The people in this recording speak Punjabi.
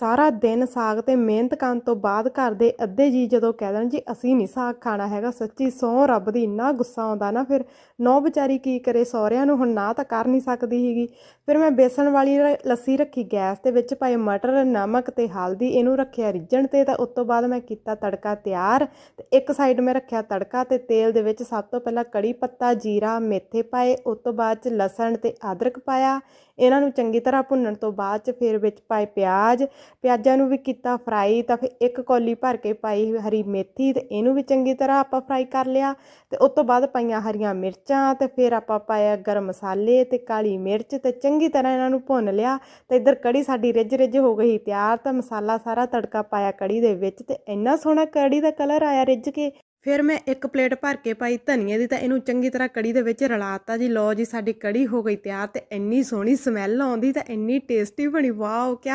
ਸਾਰਾ ਦਿਨ ਸਾਗ ਤੇ ਮਿਹਨਤ ਕਰਨ ਤੋਂ ਬਾਅਦ ਘਰ ਦੇ ਅੱਧੇ ਜੀ ਜਦੋਂ ਕਹਿ ਦੇਣ ਜੀ, ਅਸੀਂ ਨਹੀਂ ਸਾਗ ਖਾਣਾ ਹੈਗਾ, ਸੱਚੀ ਸਹੁੰ ਰੱਬ ਦੀ ਇੰਨਾ ਗੁੱਸਾ ਆਉਂਦਾ ਨਾ, ਫਿਰ ਨੌ ਵਿਚਾਰੀ ਕੀ ਕਰੇ? ਸਹੁਰਿਆਂ ਨੂੰ ਹੁਣ ਨਾ ਤਾਂ ਕਰ ਨਹੀਂ ਸਕਦੀ ਹੈਗੀ ਫਿਰ ਮੈਂ ਬੇਸਣ ਵਾਲੀ ਰ- ਲੱਸੀ ਰੱਖੀ, ਗੈਸ ਦੇ ਵਿੱਚ ਪਾਏ ਮਟਰ, ਨਮਕ ਤੇ ਹਲਦੀ, ਇਹਨੂੰ ਰੱਖਿਆ ਰਿੱਝਣ ਤੇ ਤਾਂ ਉਸ ਤੋਂ ਬਾਅਦ ਮੈਂ ਕੀਤਾ ਤੜਕਾ ਤਿਆਰ। ਤੇ ਇੱਕ ਸਾਈਡ ਮੈਂ ਰੱਖਿਆ ਤੜਕਾ ਤੇ ਤੇਲ ਦੇ ਵਿੱਚ ਸਭ ਤੋਂ ਪਹਿਲਾਂ ਕੜੀ ਪੱਤਾ, ਜੀਰਾ, ਮੇਥੇ ਪਾਏ, ਉਸ ਤੋਂ ਬਾਅਦ ਚ ਲਸਣ ਤੇ ਅਦਰਕ ਪਾਇਆ। ਇਹਨਾਂ ਨੂੰ ਚੰਗੀ ਤਰ੍ਹਾਂ ਭੁੰਨਣ ਤੋਂ ਬਾਅਦ ਚ ਫਿਰ ਵਿੱਚ ਪਾਏ ਪਿਆਜ਼। ਪਿਆਜ਼ਾਂ ਨੂੰ ਵੀ ਕੀਤਾ ਫਰਾਈ ਤਾਂ ਫਿਰ ਇੱਕ ਕੌਲੀ ਭਰ ਕੇ ਪਾਈ ਹਰੀ ਮੇਥੀ ਤੇ ਇਹਨੂੰ ਵੀ ਚੰਗੀ ਤਰ੍ਹਾਂ ਆਪਾਂ ਫਰਾਈ ਕਰ ਲਿਆ। ਤੇ ਉਸ ਤੋਂ ਬਾਅਦ ਪਾਈਆਂ ਹਰੀਆਂ ਮਿਰਚਾਂ ਤੇ ਫਿਰ ਆਪਾਂ ਪਾਇਆ ਗਰਮ ਮਸਾਲੇ ਤੇ ਕਾਲੀ ਮਿਰਚ ਤੇ ਚੰਗੀ ਤਰ੍ਹਾਂ ਇਹਨਾਂ ਨੂੰ ਭੁੰਨ ਲਿਆ। ਤੇ ਇੱਧਰ ਕੜੀ ਸਾਡੀ ਰਿੱਝ ਰਿੱਝ ਹੋ ਗਈ ਤਿਆਰ, ਤਾਂ ਮਸਾਲਾ ਸਾਰਾ ਤੜਕਾ ਪਾਇਆ ਕੜੀ ਦੇ ਵਿੱਚ ਤੇ ਇੰਨਾ ਸੋਹਣਾ ਕੜੀ ਦਾ ਕਲਰ ਆਇਆ ਰਿੱਝ ਕੇ। ਫਿਰ ਮੈਂ ਇੱਕ ਪਲੇਟ ਭਰ ਕੇ ਪਾਈ ਧਨੀਏ ਦੀ, ਤਾਂ ਇਹਨੂੰ ਚੰਗੀ ਤਰ੍ਹਾਂ ਕੜੀ ਦੇ ਵਿੱਚ ਰਲਾਤਾ ਜੀ। ਲਓ ਜੀ, ਸਾਡੀ ਕੜੀ ਹੋ ਗਈ ਤਿਆਰ ਤੇ ਇੰਨੀ ਸੋਹਣੀ ਸਮੈਲ ਆਉਂਦੀ ਤਾਂ ਇੰਨੀ ਟੇਸਟੀ ਬਣੀ। ਵਾਓ, ਕਿਆ